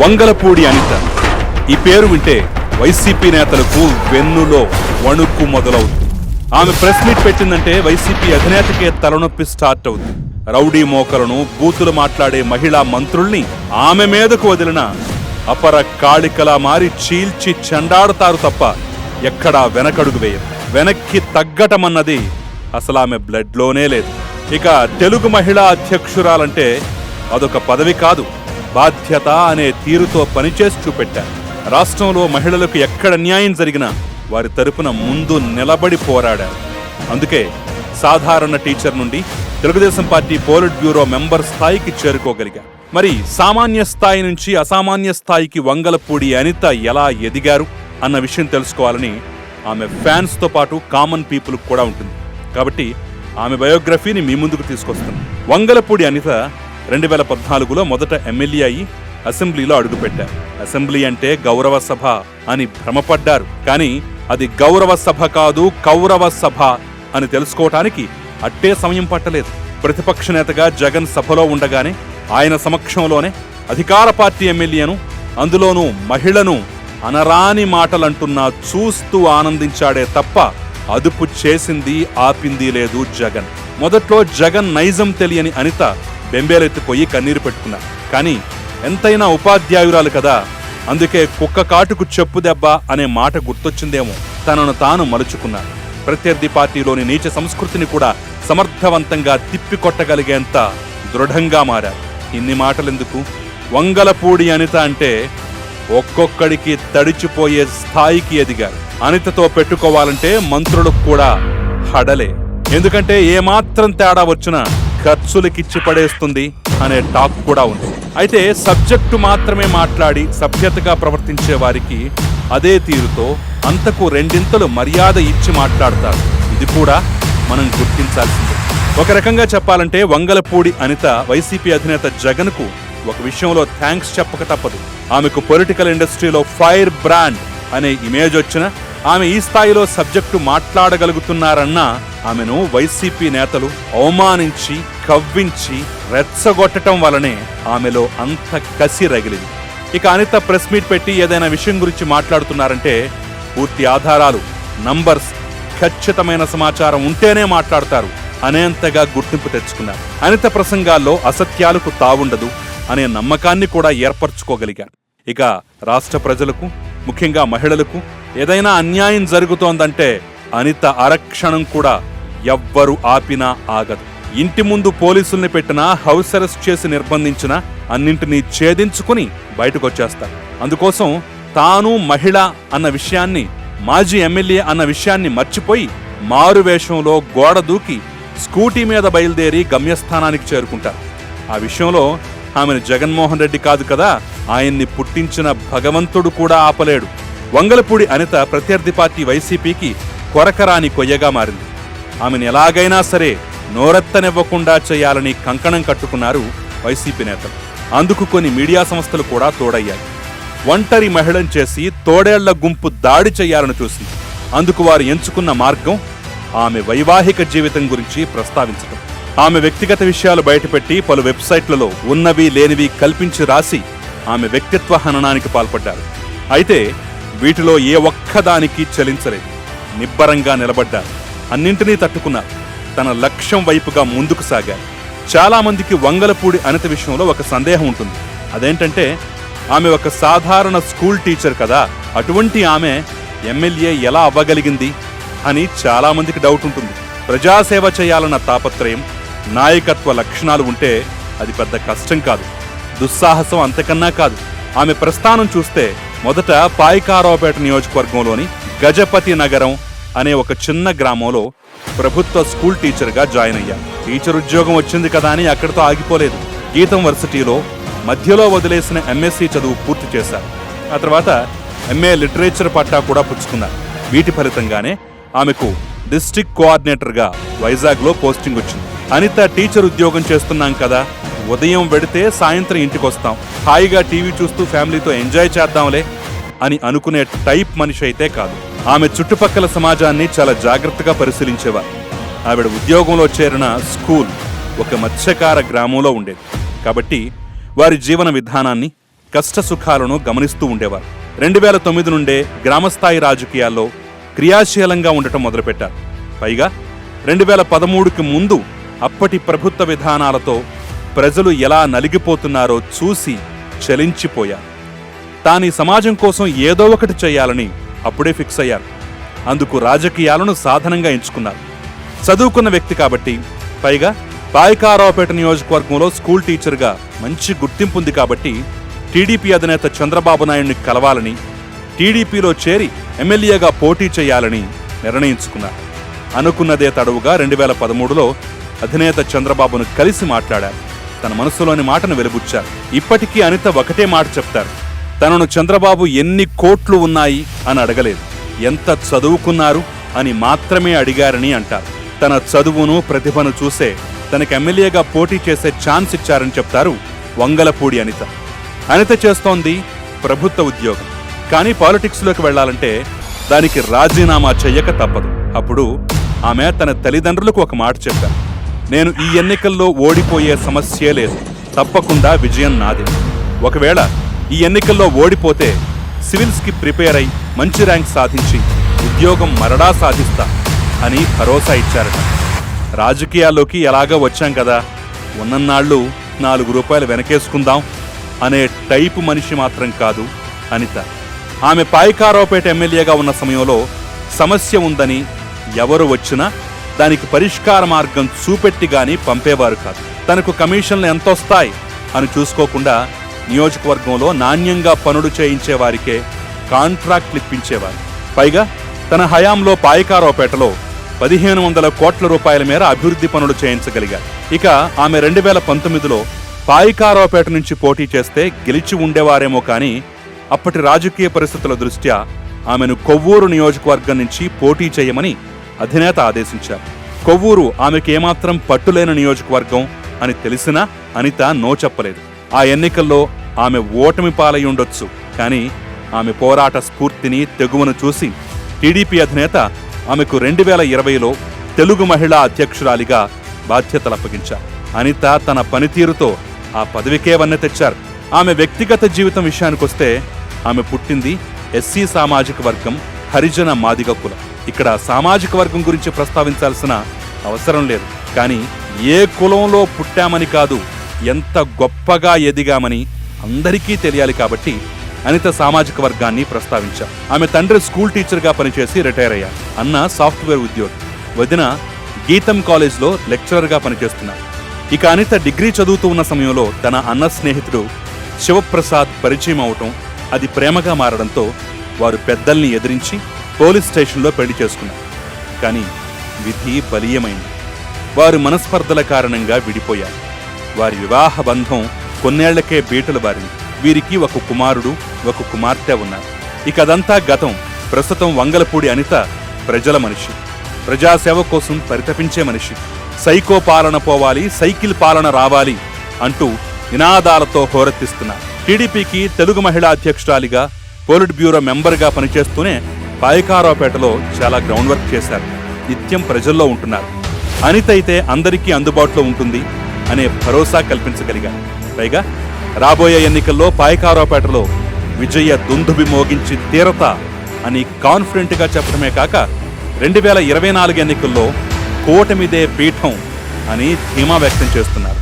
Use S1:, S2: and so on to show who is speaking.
S1: వంగలపూడి అనిత ఈ పేరు వింటే వైసీపీ నేతలకు వెన్నులో వణుకు మొదలవుతుంది. ఆమె ప్రెస్ మీట్ పెట్టిందంటే వైసీపీ అధినేతకే తలనొప్పి స్టార్ట్ అవుతుంది. రౌడీ మోకలను బూతులు మాట్లాడే మహిళా మంత్రుల్ని ఆమె మీదకు వదిలిన అపర కాళికలా మారి చీల్చి చెండాడతారు తప్ప ఎక్కడా వెనకడుగు వేయరు. వెనక్కి తగ్గటమన్నది అసలు ఆమె బ్లడ్లోనే లేదు. ఇక తెలుగు మహిళా అధ్యక్షురాలంటే అదొక పదవి కాదు. బాధ్యత అనే తీరుతో పనిచేసి చూపెట్టారు. రాష్ట్రంలో మహిళలకు ఎక్కడ న్యాయం జరిగినా వారి తరపున ముందు నిలబడి పోరాడారు. అందుకే సాధారణ టీచర్ నుండి Telugudesam party polit bureau member స్థాయికి చేరుకోగలిగారు. మరి సామాన్య స్థాయి నుంచి అసామాన్య స్థాయికి వంగలపూడి అనిత ఎలా ఎదిగారు అన్న విషయం తెలుసుకోవాలని ఆమె ఫ్యాన్స్తో పాటు కామన్ పీపుల్ కూడా ఉంటుంది. కాబట్టి ఆమె బయోగ్రఫీని మీ ముందుకు తీసుకొస్తాను వంగలపూడి అనిత రెండు వేల పద్నాలుగులో మొదట ఎమ్మెల్యే అయి అసెంబ్లీలో అడుగుపెట్టారు అసెంబ్లీ అంటే గౌరవ సభ అని భ్రమపడ్డారు. కానీ అది గౌరవ సభ కాదు కౌరవ సభ అని తెలుసుకోవటానికి అట్టే సమయం పట్టలేదు. ప్రతిపక్ష నేతగా జగన్ సభలో ఉండగానే ఆయన సమక్షంలోనే అధికార పార్టీ ఎమ్మెల్యేను అందులోనూ మహిళను అనరాని మాటలంటున్నా చూస్తూ ఆనందించాడే తప్ప అదుపు చేసింది ఆపింది లేదు జగన్. మొదట్లో జగన్ నైజం తెలియని అనిత బెంబేలెత్తిపోయి కన్నీరు పెట్టుకున్నా. కానీ ఎంతైనా ఉపాధ్యాయురాలు కదా. అందుకే కుక్క కాటుకు చెప్పు దెబ్బ అనే మాట గుర్తొచ్చిందేమో. తనను తాను మలుచుకున్నా. ప్రత్యర్థి పార్టీలోని నీచ సంస్కృతిని కూడా సమర్థవంతంగా తిప్పికొట్టగలిగేంత దృఢంగా మారారు ఇన్ని మాటలెందుకు? వంగలపూడి అనిత అంటే ఒక్కొక్కడికి తడిచిపోయే స్థాయికి ఎదిగారు. అనితతో పెట్టుకోవాలంటే మంత్రులకు కూడా హడలే. ఎందుకంటే ఏమాత్రం తేడా వచ్చినా ఖర్చులకిచ్చి పడేస్తుంది అనే టాక్ కూడా ఉంది. అయితే సబ్జెక్టు మాత్రమే మాట్లాడి సభ్యతగా ప్రవర్తించే వారికి అదే తీరుతో అంతకు రెండింతలు మర్యాద ఇచ్చి మాట్లాడతారు. ఇది కూడా మనం గుర్తించాల్సిందే. ఒక రకంగా చెప్పాలంటే వంగలపూడి అనిత వైసీపీ అధినేత జగన్కు ఒక విషయంలో థ్యాంక్స్ చెప్పక తప్పదు. ఆమెకు పొలిటికల్ ఇండస్ట్రీలో ఫైర్ బ్రాండ్ అనే ఇమేజ్ వచ్చిన ఆమె ఈ స్థాయిలో సబ్జెక్టు మాట్లాడగలుగుతున్నారన్న ఆమెను వైసీపీ నేతలు అవమానించి కవ్వించి రెచ్చగొట్టడం వలనే ఆమెలో అంత కసి రగిలింది. ఇక అనిత ప్రెస్ మీట్ పెట్టి ఏదైనా విషయం గురించి మాట్లాడుతున్నారంటే పూర్తి ఆధారాలు నంబర్స్ ఖచ్చితమైన సమాచారం ఉంటేనే మాట్లాడతారు అనేంతగా గుర్తింపు తెచ్చుకున్నారు. అనిత ప్రసంగాల్లో అసత్యాలకు తావుండదు అనే నమ్మకాన్ని కూడా ఏర్పరచుకోగలిగారు. ఇక రాష్ట్ర ప్రజలకు ముఖ్యంగా మహిళలకు ఏదైనా అన్యాయం జరుగుతోందంటే అనిత అరక్షణం కూడా ఎవ్వరు ఆపినా ఆగదు. ఇంటి ముందు పోలీసుల్ని పెట్టినా హౌస్ అరెస్ట్ చేసి నిర్బంధించినా అన్నింటినీ ఛేదించుకుని బయటకొచ్చేస్తారు. అందుకోసం తాను మహిళ అన్న విషయాన్ని మాజీ ఎమ్మెల్యే అన్న విషయాన్ని మర్చిపోయి మారు వేషంలో గోడ దూకి స్కూటీ మీద బయలుదేరి గమ్యస్థానానికి చేరుకుంటారు. ఆ విషయంలో ఆమెను జగన్మోహన్ రెడ్డి కాదు కదా ఆయన్ని పుట్టించిన భగవంతుడు కూడా ఆపలేడు. వంగలపూడి అనిత ప్రత్యర్థి పార్టీ వైసీపీకి కొరకరాని కొయ్యగా మారింది. ఆమెను ఎలాగైనా సరే నోరెత్తనివ్వకుండా చేయాలని కంకణం కట్టుకున్నారు వైసీపీ నేతలు. అందుకు కొన్ని మీడియా సంస్థలు కూడా తోడయ్యాయి. ఒంటరి మహిళను చేసి తోడేళ్ళ గుంపు దాడి చేయాలని చూసింది. అందుకు వారు ఎంచుకున్న మార్గం ఆమె వైవాహిక జీవితం గురించి ప్రస్తావించడం ఆమె వ్యక్తిగత విషయాలు బయటపెట్టి పలు వెబ్సైట్లలో ఉన్నవి లేనివి కల్పించి రాసి ఆమె వ్యక్తిత్వ హననానికి పాల్పడ్డారు. అయితే వీటిలో ఏ ఒక్కదానికి చలించలేదు. నిబ్బరంగా నిలబడ్డారు. అన్నింటినీ తట్టుకున్నారు. తన లక్ష్యం వైపుగా ముందుకు సాగారు. చాలామందికి వంగలపూడి అనిత విషయంలో ఒక సందేహం ఉంటుంది. అదేంటంటే ఆమె ఒక సాధారణ స్కూల్ టీచర్ కదా. అటువంటి ఆమె ఎమ్మెల్యే ఎలా అవ్వగలిగింది అని చాలామందికి డౌట్ ఉంటుంది. ప్రజాసేవ చేయాలన్న తాపత్రయం నాయకత్వ లక్షణాలు ఉంటే అది పెద్ద కష్టం కాదు. దుస్సాహసం అంతకన్నా కాదు. ఆమె ప్రస్థానం చూస్తే మొదట పాయికారావుపేట నియోజకవర్గంలోని గజపతి నగరం అనే ఒక చిన్న గ్రామంలో ప్రభుత్వ స్కూల్ టీచర్గా జాయిన్ అయ్యా. టీచర్ ఉద్యోగం వచ్చింది కదా అని అక్కడితో ఆగిపోలేదు. గీతం వర్సిటీలో మధ్యలో వదిలేసిన ఎంఎస్సి చదువు పూర్తి చేశారు ఆ తర్వాత ఎంఏ లిటరేచర్ పట్టా కూడా పుచ్చుకున్నారు వీటి ఫలితంగానే ఆమెకు డిస్ట్రిక్ట్ కోఆర్డినేటర్గా వైజాగ్లో పోస్టింగ్ వచ్చింది. అనిత టీచర్ ఉద్యోగం చేస్తున్నాం కదా ఉదయం వెడితే సాయంత్రం ఇంటికి వస్తాం హాయిగా టీవీ చూస్తూ ఫ్యామిలీతో ఎంజాయ్ చేద్దాంలే అని అనుకునే టైప్ మనిషి అయితే కాదు. ఆమె చుట్టుపక్కల సమాజాన్ని చాలా జాగ్రత్తగా పరిశీలించేవారు. ఆవిడ ఉద్యోగంలో చేరిన స్కూల్ ఒక మత్స్యకార గ్రామంలో ఉండేది. కాబట్టి వారి జీవన విధానాన్ని కష్ట సుఖాలను గమనిస్తూ ఉండేవారు. రెండు వేల తొమ్మిది నుండే గ్రామస్థాయి రాజకీయాల్లో క్రియాశీలంగా ఉండటం మొదలుపెట్టారు. పైగా రెండు వేల పదమూడుకి ముందు అప్పటి ప్రభుత్వ విధానాలతో ప్రజలు ఎలా నలిగిపోతున్నారో చూసి చలించిపోయారు. తాను సమాజం కోసం ఏదో ఒకటి చేయాలని అప్పుడే ఫిక్స్ అయ్యారు. అందుకు రాజకీయాలను సాధనంగా ఎంచుకున్నారు. చదువుకున్న వ్యక్తి కాబట్టి పైగా పాయకారావుపేట నియోజకవర్గంలో స్కూల్ టీచర్గా మంచి గుర్తింపు ఉంది కాబట్టి టీడీపీ అధినేత చంద్రబాబు నాయుడిని కలవాలని టీడీపీలో చేరి ఎమ్మెల్యేగా పోటీ చేయాలని నిర్ణయించుకున్నారు. అనుకున్నదే తడవుగా రెండు వేల పదమూడులో అధినేత చంద్రబాబును కలిసి మాట్లాడారు. తన మనసులోని మాటను వెలుబుచ్చారు. ఇప్పటికీ అనిత ఒకటే మాట చెప్తారు. తనను చంద్రబాబు ఎన్ని కోట్లు ఉన్నాయి అని అడగలేదు. ఎంత చదువుకున్నారు అని మాత్రమే అడిగారని అంటారు. తన చదువును ప్రతిభను చూసే తనకి ఎమ్మెల్యేగా పోటీ చేసే ఛాన్స్ ఇచ్చారని చెప్తారు వంగలపూడి అనిత. అనిత చేస్తోంది ప్రభుత్వ ఉద్యోగం. కానీ పాలిటిక్స్లోకి వెళ్ళాలంటే దానికి రాజీనామా చెయ్యక తప్పదు. అప్పుడు ఆమె తన తల్లిదండ్రులకు ఒక మాట చెప్పారు. నేను ఈ ఎన్నికల్లో ఓడిపోయే సమస్యే లేదు. తప్పకుండా విజయం నాదే. ఒకవేళ ఈ ఎన్నికల్లో ఓడిపోతే సివిల్స్కి ప్రిపేర్ అయి మంచి ర్యాంక్ సాధించి ఉద్యోగం మరడా సాధిస్తా అని భరోసా ఇచ్చారట. రాజకీయాల్లోకి ఎలాగో వచ్చాం కదా. ఉన్నన్నాళ్ళు నాలుగు రూపాయలు వెనకేసుకుందాం అనే టైపు మనిషి మాత్రం కాదు అనిత. ఆమె పాయికారావుపేట ఎమ్మెల్యేగా ఉన్న సమయంలో సమస్య ఉందని ఎవరు వచ్చినా దానికి పరిష్కార మార్గం చూపెట్టి గాని పంపేవారు కాదు. తనకు కమిషన్లు ఎంతొస్తాయి అని చూసుకోకుండా నియోజకవర్గంలో నాణ్యంగా పనులు చేయించే వారికే కాంట్రాక్ట్లు ఇప్పించేవారు. పైగా తన హయాంలో పాయకారావుపేటలో పదిహేను వందల కోట్ల రూపాయల మేర అభివృద్ధి పనులు చేయించగలిగారు. ఇక ఆమె రెండు వేల పంతొమ్మిదిలో పాయికారావుపేట నుంచి పోటీ చేస్తే గెలిచి ఉండేవారేమో కానీ అప్పటి రాజకీయ పరిస్థితుల దృష్ట్యా ఆమెను కొవ్వూరు నియోజకవర్గం నుంచి పోటీ చేయమని అధినేత ఆదేశించారు. కొవ్వూరు ఆమెకు ఏమాత్రం పట్టులేని నియోజకవర్గం అని తెలిసినా అనిత నో చెప్పలేదు. ఆ ఎన్నికల్లో ఆమె ఓటమి పాలై ఉండొచ్చు. కానీ ఆమె పోరాట స్ఫూర్తిని తెగువను చూసి టీడీపీ అధినేత ఆమెకు రెండు వేల ఇరవైలో తెలుగు మహిళా అధ్యక్షురాలిగా బాధ్యతలు అప్పగించారు. అనిత తన పనితీరుతో ఆ పదవికే వన్నె తెచ్చారు. ఆమె వ్యక్తిగత జీవితం విషయానికొస్తే ఆమె పుట్టింది ఎస్సీ సామాజిక వర్గం హరిజన మాదిగ కులం. ఇక్కడ సామాజిక వర్గం గురించి ప్రస్తావించాల్సిన అవసరం లేదు. కానీ ఏ కులంలో పుట్టామని కాదు ఎంత గొప్పగా ఎదిగామని అందరికీ తెలియాలి కాబట్టి అనిత సామాజిక వర్గాన్ని ప్రస్తావించారు ఆమె తండ్రి స్కూల్ టీచర్గా పనిచేసి రిటైర్ అయ్యారు అన్న సాఫ్ట్వేర్ ఉద్యోగి. వదిన గీతం కాలేజ్లో లెక్చరర్గా పనిచేస్తున్నారు ఇక అనిత డిగ్రీ చదువుతూ ఉన్న సమయంలో తన అన్న స్నేహితుడు శివప్రసాద్ పరిచయం అవటం అది ప్రేమగా మారడంతో వారు పెద్దల్ని ఎదిరించి పోలీస్ స్టేషన్లో పెళ్ళి చేసుకున్నారు కానీ విధి బలీయమైంది. వారు మనస్పర్ధల కారణంగా విడిపోయారు. వారి వివాహ బంధం కొన్నేళ్ళకే బీటలు బారింది వీరికి ఒక కుమారుడు ఒక కుమార్తె ఉన్నారు. ఇక అదంతా గతం. ప్రస్తుతం వంగలపూడి అనిత ప్రజల మనిషి. ప్రజాసేవ కోసం పరితపించే మనిషి. సైకో పాలన పోవాలి సైకిల్ పాలన రావాలి అంటూ నినాదాలతో హోరెత్తిస్తున్నారు. టీడీపీకి తెలుగు మహిళా అధ్యక్షురాలిగా పోలిట్ బ్యూరో మెంబర్గా పనిచేస్తూనే పాయకారావుపేటలో చాలా గ్రౌండ్ వర్క్ చేశారు. నిత్యం ప్రజల్లో ఉంటున్నారు. అనిత అయితే అందరికీ అందుబాటులో ఉంటుంది అనే భరోసా కల్పించగలిగారు. పైగా రాబోయే ఎన్నికల్లో పాయకారావుపేటలో విజయ దుందుబి మోగించి తీరత అని కాన్ఫిడెంట్గా చెప్పడమే కాక రెండు వేల ఇరవై నాలుగు ఎన్నికల్లో కూటమిదే పీఠం అని ధీమా వ్యక్తం చేస్తున్నారు.